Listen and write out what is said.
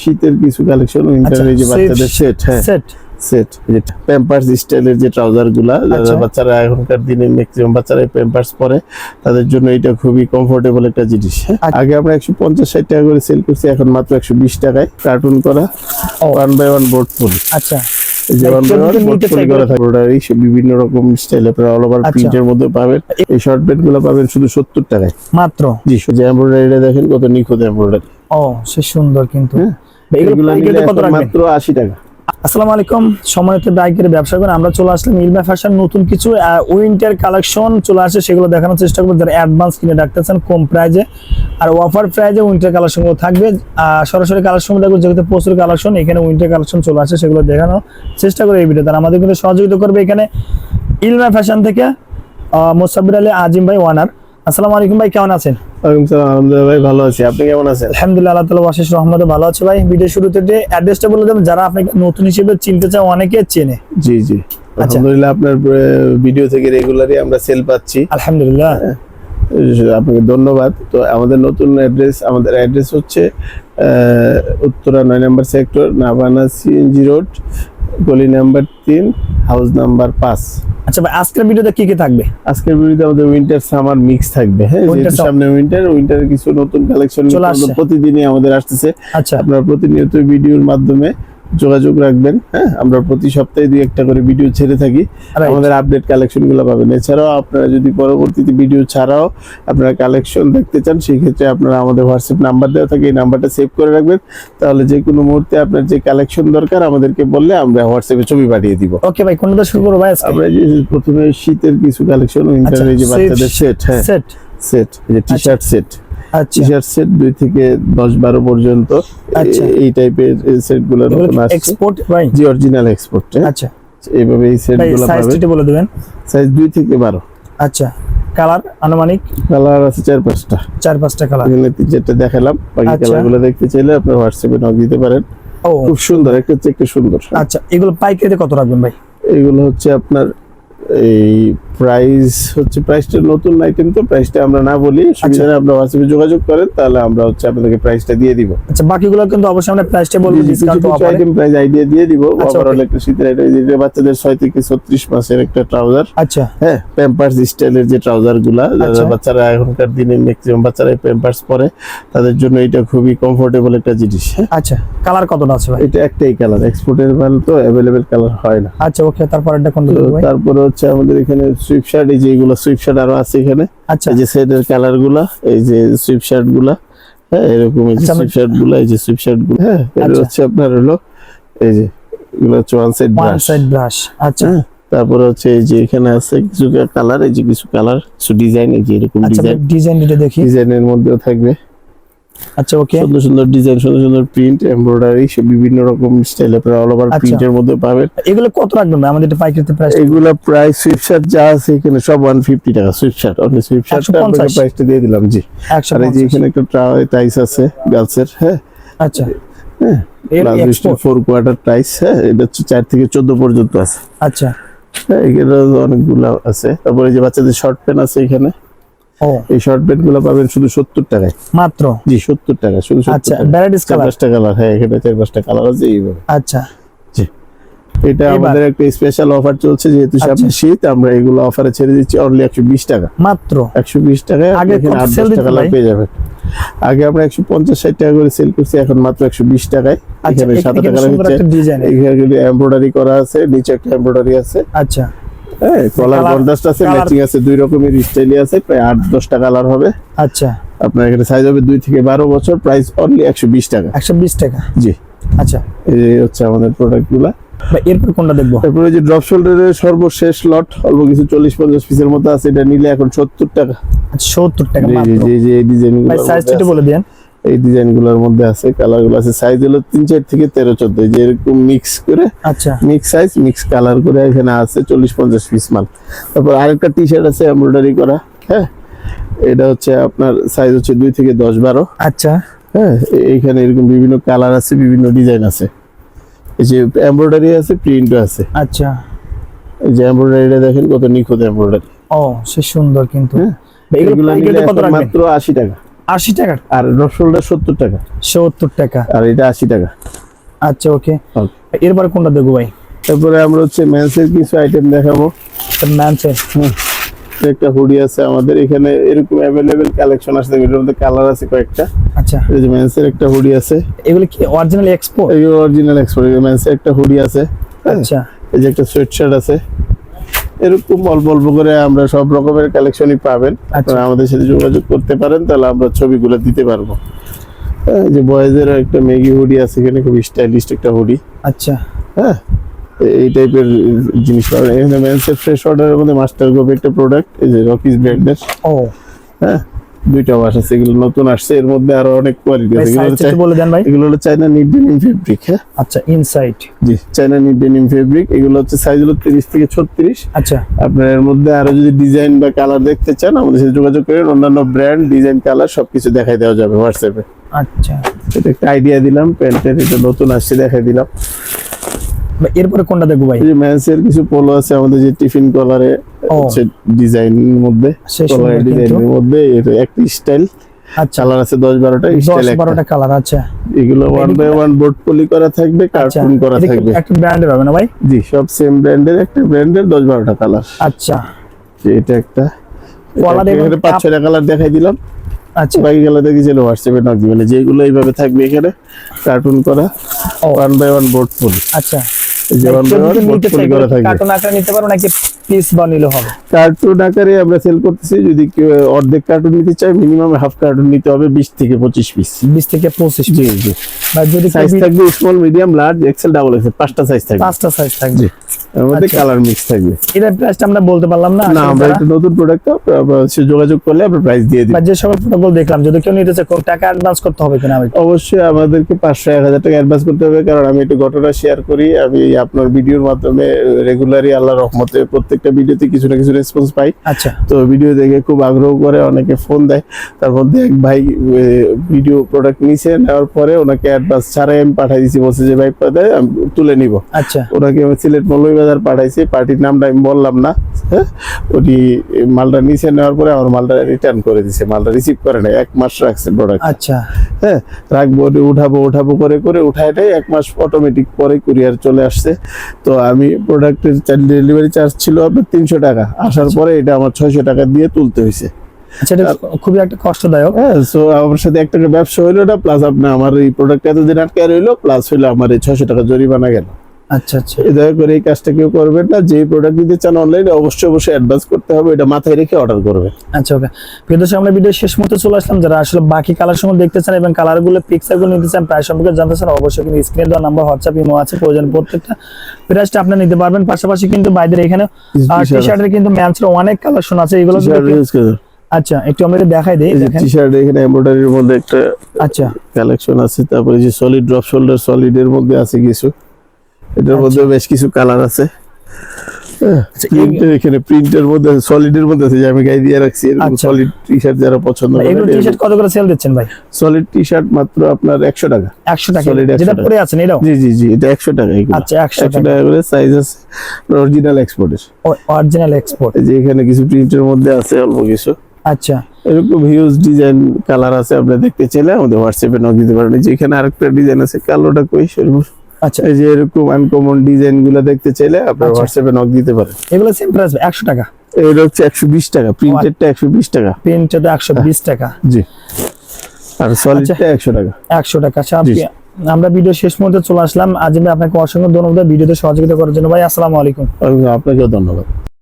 শীতের কিছু collection winter এই যে বাচ্চাদের সেট হ্যাঁ। সেট সেট যেটা প্যাম্পার্স স্টাইলের যে ট্রাউজারগুলা যারা আচ্ছা। বাচ্চারা এখনকার দিনে ম্যাক্সিমাম বাচ্চারা প্যাম্পার্স পরে তাদের জন্য এটা খুবই কমফোর্টেবল একটা জিনিস হ্যাঁ? আচ্ছা। আগে আমরা একশো পঞ্চাশ ষাট টাকা করে সেল করছি এখন মাত্র একশো বিশ টাকায় কার্টুন করা one by one board full. আচ্ছা। বিভিন্ন রকম স্টাইল আপনারা অল ওভার আচ্ছা। প্রিন্টের মধ্যে পাবেন। এই শর্ট প্যান্টগুলো পাবেন শুধু সত্তর টাকায়। মাত্র? জি যে এমব্রয়ডারিটা দেখেন কত নিখুঁত এমব্রয়ডারি ও সে সুন্দর কিন্তু। হ্যাঁ। মাত্র আশি টাকা। আসসালামু আলাইকুম সময়তে বাইকের ব্যবসা করেন আমরা চলে আসলাম ইলমা ফ্যাশন নতুন কিছু উইন্টার কালেকশন চলে আসে সেগুলো দেখানোর চেষ্টা করব। যারা অ্যাডভান্স কিনে রাখতেছেন কম প্রাইজে আর অফার প্রাইজে উইন্টার কালেকশনগুলো থাকবে সরাসরি কালেকশন দেখব যেহেতু প্রচুর কালেকশন এখানে উইন্টার কালেকশন চলে আসে সেগুলো দেখানোর চেষ্টা করে এই ভিডিও তারা আমাদের কিন্তু সহযোগিতা করবে এখানে ইলমা ফ্যাশন থেকে আহ, মোসাব্বির আলী আজিম ভাই ওয়ানার আসসালামু আলাইকুম ভাই কেমন আছেন? ওয়ালাইকুম সালাম আলহামদুলিল্লাহ ভাই ভালো আছি। আপনি কেমন আছেন? আলহামদুলিল্লাহ আল্লাহ তালা আশিস রহমতে ভালো আছে ভাই। ভিডিও শুরুতে যে অ্যাড্রেসটা বলে দেবেন যারা আপনাকে নতুন হিসেবে চিনতে চায় অনেকে চেনে। জি জি। আচ্ছা। আলহামদুলিল্লাহ আপনার ভিডিও থেকে রেগুলারই আমরা সেল পাচ্ছি। আলহামদুলিল্লাহ। আপনাকে ধন্যবাদ। তো আমাদের নতুন অ্যাড্রেস আমাদের অ্যাড্রেস হচ্ছে উত্তরা নয় নম্বর সেক্টর নাভানা সিএনজি রোড গলি নাম্বার তিন হাউস নাম্বার পাঁচ। আচ্ছা ভাই আজকের ভিডিওতে কি কি থাকবে? আজকের ভিডিওতে আমাদের উইন্টার সামার মিক্স থাকবে। হ্যাঁ সামনে উইন্টার উইন্টারের কিছু নতুন কালেকশন। প্রতিদিনই আমাদের আসতেছে। আচ্ছা। আপনারা প্রতিনিয়ত ভিডিওর মাধ্যমে যোগাযোগ রাখবেন হ্যাঁ? আমরা প্রতি সপ্তাহে দুই একটা করে ভিডিও ছেড়ে থাকি. আমাদের আপডেট কালেকশনগুলো পাবেন। এছাড়াও আপনারা যদি পরবর্তীতে ভিডিও ছাড়াও আপনারা কালেকশন দেখতে চান সেই ক্ষেত্রে আপনারা আমাদের হোয়াটসঅ্যাপ নাম্বার দেওয়া থাকে। এই নাম্বারটা সেভ করে রাখবেন। তাহলে যে কোনো মুহূর্তে আপনার যে কালেকশন দরকার আমাদেরকে বললে আমরা হোয়াটসঅ্যাপে ছবি পাঠিয়ে দিব। ওকে ভাই কোনটা শুরু করব ভাই আমরা যে প্রথমে শীতের কিছু কালেকশন উইন্টারের যে বাচ্চাদের সেট হ্যাঁ। সেট সেট যে টি শার্ট সেট আচ্ছা। টি শার্ট সেট দুই থেকে দশ বারো পর্যন্ত আচ্ছা। এই টাইপের সেটগুলো এক্সপোর্ট ভাই? জি অরিজিনাল এক্সপোর্ট আচ্ছা। এইভাবে এই সেটগুলো সাইজ পাবেন। বলে দেবেন। সাইজ দুই থেকে বারো। আচ্ছা। কালার আনুমানিক? কালার আছে চার পাঁচটা। চার পাঁচটা কালার। এখানে তিন চারটে দেখালাম। বাকি আচ্ছা। কালারগুলো দেখতে চাইলে আপনার হোয়াটসঅ্যাপে নক দিতে পারেন। ও। খুব সুন্দর একটা হচ্ছে একটু সুন্দর। আচ্ছা এগুলো পাইকারিতে কত রাখবেন ভাই? এগুলো হচ্ছে আপনার এই প্রাইস হচ্ছে প্রাইসটা নতুন আইটেম তো প্রাইসটা আমরা না বলি আচ্ছা। সুবিধা আপনার হোয়াটসঅ্যাপে যোগাযোগ করেন তাহলে আমরা হচ্ছে আপনাদেরকে প্রাইসটা দিয়ে দিব। আচ্ছা বাকিগুলো কিন্তু অবশ্যই আমরা প্রাইসটা বলব ডিসকাউন্ট অফারে আইটেম প্রাইস আইডিয়া দিয়ে দিব আচ্ছা, ওভারঅল একটা শীতের আইটেম যেটা বাচ্চাদের ছয় থেকে ছত্রিশ মাসের একটা ট্রাউজার আচ্ছা। হ্যাঁ প্যাম্পার্স স্টাইলের যে ট্রাউজারগুলা যারা আচ্ছা। বাচ্চারা এখনকার দিনে ম্যাক্সিমাম বাচ্চারা প্যাম্পার্স পরে তাদের জন্য এটা খুবই কমফোর্টেবল একটা জিনিস হ্যাঁ। আচ্ছা কালার কতটা আছে ভাই? এটা একটাই কালার এক্সপোর্টের মাল তো অ্যাভেলেবেল কালার হয় না। আচ্ছা ওকে তারপর এটা ভাই? তারপরে হচ্ছে আমাদের এখানে সুইপ শার্ট এই যে এগুলো সুইপ শার্ট আরও আছে এখানে। আচ্ছা। এই যে সেটের কালারগুলা এই যে সুইপ শার্টগুলা হ্যাঁ এরকম এই যে আচ্ছা, সুইপ শার্টগুলা এই যে সুইপ শার্টগুলা হ্যাঁ এটা আচ্ছা। হচ্ছে আপনার হলো এই যে এগুলো হচ্ছে one side one brush side brush আচ্ছা। হ্যাঁ তারপরে হচ্ছে এই যে এখানে আছে কিছু কালার এই যে কিছু কালার কিছু ডিজাইন এই যে এরকম আচ্ছা ডিজাইন ডিজাইন এটা দেখি। ডিজাইনের মধ্যেও থাকবে। আচ্ছা ওকে সুন্দর সুন্দর ডিজাইন সুন্দর সুন্দর প্রিন্ট এমব্রয়ডারি সব বিভিন্ন রকম স্টাইল আপনারা অল ওভার। প্রিন্টের মধ্যে পাবেন। এগুলো কত রাখবেন? আমাদের এটা পাইকারিতে প্রাইস এগুলা প্রাইস সুইফট শার্ট যা আছে এখানে সব ওয়ান ফিফটি টাকা সুইফট শার্ট অনলি 150 আপনাকে প্রাইসটা দিয়ে দিলাম জি। আর এই যে এখানে একটা টাইস আছে গার্লসের হ্যাঁ? আচ্ছা। হ্যাঁ ফোর কোয়ার্টার টাইস হ্যাঁ? এটা হচ্ছে চার থেকে চোদ্দ পর্যন্ত আছে। আচ্ছা। হ্যাঁ এখানে অনেকগুলো আছে। তারপরে যে বাচ্চাদের শর্ট প্যান্ট আছে এখানে। এই শর্ট প্যান্টগুলো পাবেন শুধু সত্তর টাকায়। মাত্র? জি সত্তর টাকা শুধু আচ্ছা ভ্যারাইটিস কালার পাঁচটা কালার হ্যাঁ এখানে চার পাঁচটা কালার আছে এইভাবে। আচ্ছা। এটা আমাদের একটা স্পেশাল অফার চলছে যেহেতু সামনে আচ্ছা। শীত আমরা এগুলো অফারে ছেড়ে দিচ্ছি অনলি একশো বিশ টাকা। মাত্র? একশো বিশ টাকায় আগে আট দিতেন কালার ভাই? পেয়ে যাবেন। আগে আমরা একশো পঞ্চাশ ষাট টাকা করে সেল করছি এখন মাত্র একশো বিশ টাকায়। আচ্ছা এখানে সাদা ডিজাইন এখানে এমব্রয়ডারি করা আছে নিচে একটা এমব্রয়ডারি আছে। আচ্ছা। হ্যাঁ কলার কন্ট্রাস্ট আছে ম্যাচিং আছে দুই রকমের স্টাইলি আছে প্রায় আট দশটা কালার হবে। আচ্ছা। আপনার এখানে সাইজ হবে দুই থেকে বারো বছর প্রাইস অনলি একশো বিশ টাকা। একশো বিশ টাকা? জি। আচ্ছা। এই হচ্ছে আমাদের প্রোডাক্টগুলা এরপর কোনটা দেখব? তারপরে যে ড্রপ শোল্ডারের সর্বশেষ লট অল্প কিছু চল্লিশ পঞ্চাশ পিসের মতো আছে এটা নিলে এখন সত্তর টাকা। আচ্ছা, সত্তর টাকা জি, জি, এই ডিজাইন সাইজটা বলে দেন এই ডিজাইনগুলোর মধ্যে আছে কালারগুলো আছে। সাইজ হলো তিন চার থেকে তেরো চোদ্দ। যে এরকম মিক্স করে আচ্ছা। মিক্স সাইজ মিক্স কালার করে এখানে আছে চল্লিশ পঞ্চাশ পিস মাল। তারপর আরেকটা টি শার্ট আছে এমব্রয়ডারি করা হ্যাঁ? এটা হচ্ছে আপনার সাইজ হচ্ছে দুই থেকে দশ বারো। আচ্ছা। হ্যাঁ এইখানে এরকম বিভিন্ন কালার আছে বিভিন্ন ডিজাইন আছে। এই যে এমব্রয়ডারি আছে প্রিন্টও আছে। আচ্ছা। এই যে এমব্রয়ডারিটা দেখেন কত নিখুঁত এমব্রয়ডারি ও সে সুন্দর কিন্তু। হ্যাঁ। এগুলো মাত্র আশি টাকা। আশি টাকা। আর শোল্ডার সত্তর টাকা। সত্তর টাকা। আর এটা আশি টাকা। আচ্ছা ওকে। Okay. এরপরে কোনটা দেখব ভাই? তারপরে আমরা হচ্ছে মেন্সের কিছু আইটেম দেখাবো। ম্যানসের একটা হুডি আছে আমাদের। এখানে এরকম অ্যাভেলেবেল কালেকশন আছে। এর মধ্যে কালার আছে কয়েকটা। আচ্ছা। এই যে মেন্সের একটা হুডি আছে। এগুলো কি অরিজিনাল এক্সপোর্ট এই অরিজিনাল এক্সপোর্ট মেন্সের একটা হুডি আছে। হ্যাঁ, আচ্ছা। এই যে একটা সোয়েট শার্ট আছে। এরকম অল্প অল্প করে আমরা সব রকমের কালেকশনই পাবেন। আপনারা আমাদের সাথে যোগাযোগ করতে পারেন তাহলে আমরা ছবিগুলো দিতে পারব। হ্যাঁ, যে বয়েজের একটা মেগি হুডি আছে এখানে খুব স্টাইলিস্ট একটা হুডি আচ্ছা। হ্যাঁ? এই টাইপের জিনিস পাবেন। এখানে মেন্সের ফ্রেশ অর্ডারের মধ্যে মাস্টার গ্রুপ একটা প্রোডাক্ট এই যে রকিজ ব্র্যান্ডের ও। হ্যাঁ? দুইটা ওয়াশ আছে এগুলো নতুন আসছে এর মধ্যে আরও অনেক কোয়ালিটি আছে। এগুলো বলে দেন ভাই। এগুলো হলো চাইনা নিড ডেনিম ফেব্রিক হ্যাঁ? আচ্ছা ইনসাইড জি চাইনা নিড ডেনিম ফেব্রিক এগুলো হচ্ছে সাইজ হলো তিরিশ থেকে ছত্রিশ। আচ্ছা। আপনার এর মধ্যে আরও যদি ডিজাইন বা কালার দেখতে চান আমাদের সাথে যোগাযোগ করেন অন্যান্য ব্র্যান্ড ডিজাইন কালার সবকিছু দেখাই দেওয়া যাবে হোয়াটসঅ্যাপে আচ্ছা। এটা একটা আইডিয়া দিলাম প্যান্টের এটা নতুন আসছে দেখাই দিলাম। এরপরে কোনটা দেখব ভাই? যে কিছু পোলো আছে আমাদের যে টিফিন কলারে। হচ্ছে ডিজাইন মধ্যে কিন্তু। ডিজাইনের মধ্যে একটা স্টাইল আচ্ছা। কালার আছে দশ বারোটা দশ স্টাইল বারোটা কালার আচ্ছা এগুলো one by one board poly করা থাকবে আচ্ছা। কার্টুন করা থাকবে। একটা ব্র্যান্ডের হবে না ভাই? জি সব সেম ব্র্যান্ডের একটা ব্র্যান্ডের দশ বারোটা কালার আচ্ছা। এটা একটা। এখানে পাঁচ ছয়টা কালার দেখাই দিলাম। আচ্ছা। বাকি কালার দেখি ছিল হোয়াটসঅ্যাপে নক দিবেন যেগুলো এইভাবে থাকবে এখানে কার্টুন করা one by one board poly আচ্ছা। বোর্ড পলি করা থাকবে। কার্টুন আকারে নিতে পারো নাকি পিস বা নিলে হবে। কার্টুন আকারে আমরা সেল করতেছি যদি অর্ধেক কার্টুন নিতে চায় মিনিমাম হাফ কার্টুন নিতে হবে বিশ থেকে পঁচিশ পিস বিশ থেকে পঁচিশ জি জি। বা যদি সাইজ থাকবে small medium large XL double XL পাঁচটা সাইজ থাকবে। পাঁচটা সাইজ থাকবে। আচ্ছা। কালার মিক্স থাকবে। এটার প্রাইসটা আমরা বলতে পারলাম না না আমরা একটা নতুন প্রোডাক্ট সে যোগাযোগ করলে আমরা প্রাইস দিয়ে দিই। যে প্রোটোকল দেখলাম যদি কেউ নিতে চায় টাকা অ্যাডভান্স করতে হবে কিনা অবশ্যই আমাদেরকে পাঁচশো এক হাজার টাকা অ্যাডভান্স করতে হবে কারণ আমি একটু ঘটনা শেয়ার করি আমি আপনার ভিডিওর মাধ্যমে রেগুলারই আল্লাহ রহমতে প্রত্যেকটা ভিডিওতে কিছু না কিছু রেসপন্স পাই। আচ্ছা। তো ভিডিও দেখে খুব আগ্রহ করে অনেকে ফোন দেয়। তার মধ্যে এক ভাই ভিডিও প্রোডাক্ট নিছে নেওয়ার পরে ওনাকে অ্যাডভান্স ছাড়াই আমি পাঠাই দিছি। বলছে যে ভাই দেয় আমি তুলে নিব। আচ্ছা। ওনাকে আমি সিলেট মৌলভীবাজার পাঠাইছি। পার্টির নামটা আমি বললাম না হ্যাঁ? উনি মালটা নিচে নেওয়ার পরে আমার মালটা রিটার্ন করে দিছে। মালটা রিসিভ করে নাই এক মাস রাখছে প্রোডাক্ট আচ্ছা। হ্যাঁ রাখব উঠাবো উঠাবো করে করে উঠাইটাই এক মাস অটোমেটিক পরে কুরিয়ার চলে আসছে। তো আমি প্রোডাক্টের ডেলিভারি চার্জ ছিল আপনার তিনশো টাকা। আসার পরে এটা আমার ছয়শো টাকা দিয়ে তুলতে হয়েছে। সেটা খুবই একটা কষ্টদায়ক। হ্যাঁ সো আমার সাথে একটা ব্যবসা হইল না প্লাস আপনার আমার এই প্রোডাক্ট এতদিন আটকে রইল প্লাস হইল আমার এই ছয়শো টাকা জরিমানা গেল। আচ্ছা আচ্ছা। দয়া করে এই কাজটা কেউ করবেন না। যে প্রোডাক্ট নিতে চান অনলাইনে অবশ্যই অবশ্যই অ্যাডভান্স করতে হবে। এটা মাথায় রেখে অর্ডার করবেন। আচ্ছা ওকে। প্রিয় আমরা ভিডিও শেষ মুহূর্তে চলে আসলাম। যারা আসলে বাকি কালার সময় দেখতে চান এবং কালারগুলো নিতে চান প্রায় সম্পর্কে জানতে চান অবশ্যই কিন্তু স্ক্রিনে দেওয়া নাম্বার হোয়াটসঅ্যাপ ইমো আছে প্রয়োজন প্রত্যেকটা। প্রাইসটা আপনি নিতে পারবেন। পাশাপাশি কিন্তু বাইরের এখানে টি শার্টের কিন্তু ম্যানসের অনেক কালেকশন আছে। এগুলো টি-শার্ট ইউজ করে। আচ্ছা একটু আমরা দেখাই দিই এই টি শার্ট এখানে এমব্রয়ডারির মধ্যে একটা আচ্ছা। কালেকশন আছে। তারপরে যে সলিড ড্রপ শোল্ডার সলিড এর মধ্যে আছে কিছু। এটার মধ্যে বেশ কিছু কালার আছে। আচ্ছা, প্রিন্টের এখানে প্রিন্টের মধ্যে সলিডের মধ্যে আছে যে আমি গায়ে দিয়ে রাখছি এরকম আচ্ছা। সলিড টি শার্ট যারা পছন্দ এগুলো টি করে শার্ট কত করে সেল দিচ্ছেন ভাই? সলিড টি শার্ট মাত্র আপনার একশো টাকা। একশো টাকা। Solid 100 যেটা পরে আছেন এটাও? জি জি জি এটা একশো টাকা এগুলো। আচ্ছা টাকা। টাকা করে সাইজ আছে অরিজিনাল এক্সপোর্টের অরিজিনাল এক্সপোর্ট এই যে এখানে কিছু প্রিন্টের মধ্যে আছে অল্প কিছু। আচ্ছা। এরকম হিউজ ডিজাইন কালার আছে আপনি দেখতে চাইলে আমাদের হোয়াটসঅ্যাপে নক দিতে পারেন এই যে এখানে আরেকটা ডিজাইন আছে কালোটা কই শরীফ আচ্ছা। এই যে এরকম আনকমন ডিজাইনগুলো দেখতে চাইলে আপনার আচ্ছা। হোয়াটসঅ্যাপে নক দিতে পারেন। এগুলো সেম প্রাইস একশো টাকা। এটা হচ্ছে একশো বিশ টাকা প্রিন্টেডটা একশো বিশ টাকা। প্রিন্টেড একশো বিশ টাকা। জি। আর সলিডটা একশো টাকা। একশো টাকা। আচ্ছা, আপনি- আমরা ভিডিও শেষ মুহূর্তে চলে আসলাম। আজ আমি আপনাকে অসংখ্য ধন্যবাদ ভিডিওতে সহযোগিতা করার জন্য। ভাই আসসালামু আলাইকুম। আপনাকেও ধন্যবাদ।